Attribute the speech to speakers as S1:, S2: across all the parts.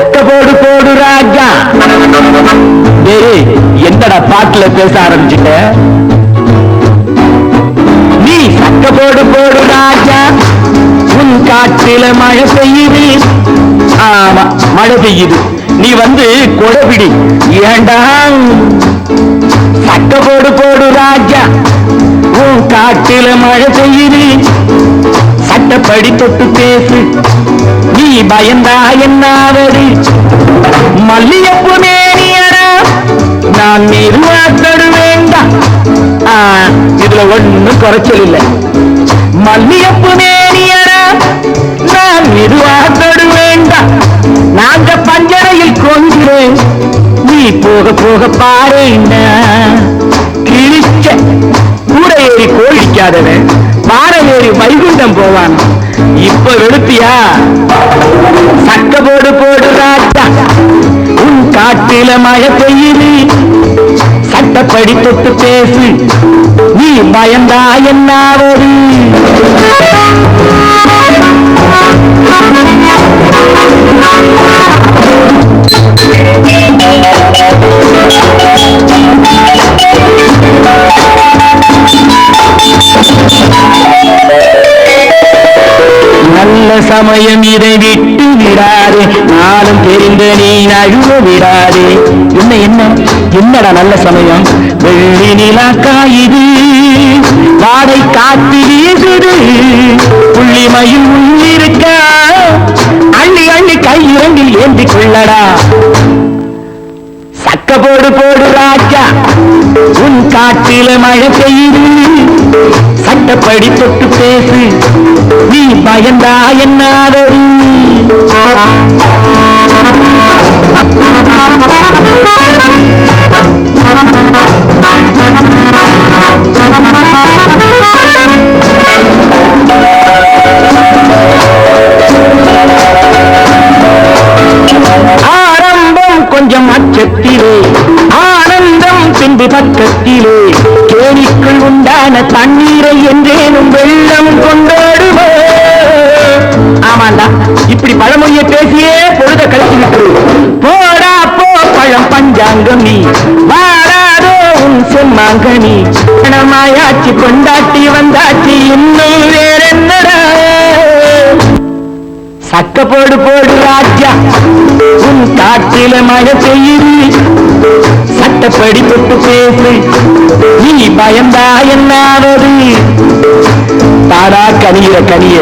S1: சக்க போடு போடு ராஜா. டேய் என்னடா பாட்டுல பேச ஆரம்பிச்சுட்ட? நீ சக்க போடு போடு ராஜா. உன் காட்டில மழை பெய்யுது. ஆமா மழை பெய்யுது. நீ வந்து கொடைபிடி ஏண்டா? சக்க போடு போடு ராஜா. உன் காட்டில மழை பெய்யுது. சட்டப்படி தொட்டு பேசு. பயந்தா என்னாவது? மல்லியப்பு மேனியரா நான் மெதுவா தருவேண்டா இதுல ஒண்ணும் குறைச்சல் இல்லை. மல்லியப்பு மேனியரா நான் மெதுவா தருவேண்டா நாங்க பஞ்சரையில் கொள்கிறேன் நீ போக போக பாரு என்ன? கிழிச்ச கூட ஏறி கோழிக்காதவன் பாறை வைகுண்டம் போவான். இப்ப வெளுத்தியா சட்ட போடு போடு ராஜா. உன் காட்டில மழை பெய்யுது. சட்டப்படி தொட்டு பேசு. நீ பயந்தா என்னாவது? நல்ல சமயம் இதை விட்டு விடாதே. நாளும் தெரிந்த நீ நழுவ விடாதே. என்ன என்ன? என்னடா நல்ல சமயம்? வெள்ளி நிலா காயுது. வாடை காத்து வீசுது. புள்ளிமயில் உள்ளிருக்க அள்ளி அள்ளி கையிறங்கில் ஏந்தி கொள்ளடா. சக்க போடு போடு ராஜா. உன் காட்டில மழை பெய்யுது. சட்டப்படி தொட்டு பேசு. நீ பயந்தா என்னாதரி ஆரம்பம் கொஞ்சம் அச்சத்திலே ஆனந்தம் பின்பு பக்கத்திலே. கேணிக்குள் தண்ணீரை என்றேனும் வெள்ளம் கொண்டாடுவோ. ஆமாண்டா இப்படி பழமொழியை பேசியே பொழுத கழிச்சு விட்டு போடா போ பழம் பஞ்சாங்கம். நீ வாராதோ உன் செம்மாங்கனி பணமாயாச்சு கொண்டாட்டி வந்தாச்சு இன்னும் வேறென்னடா. சக்க போடு போடு ராஜா. உன் காட்டில மழை பெய்யுது. சட்டப்படி தொட்டு பேசு நீ பயந்தா என்னாவது தாடா கனியிற கனிய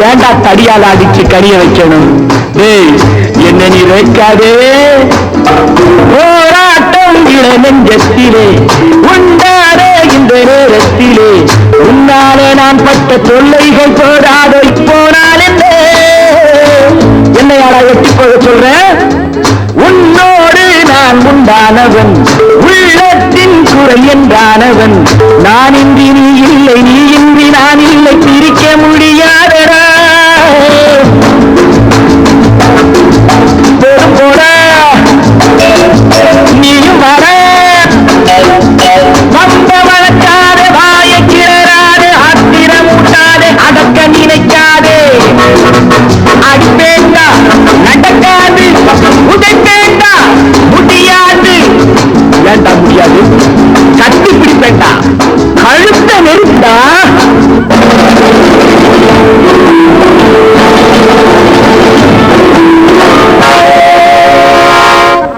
S1: ஏண்டா தடியால் அடிச்சு கனிய வைக்கணும்? டேய் என்ன நீ வைக்காதே. போராட்டம் இளநெஞ்சத்திலே உண்டாரே இந்த நேரத்திலே. உன்னாலே நான் பட்ட தொல்லைகள் போடாதோ இப்போனால் என்ன என்னையாடா எட்டி போக சொல்றேன் உன்னோ நான் உள்ளத்தின் குரல் என்றானவன். நான்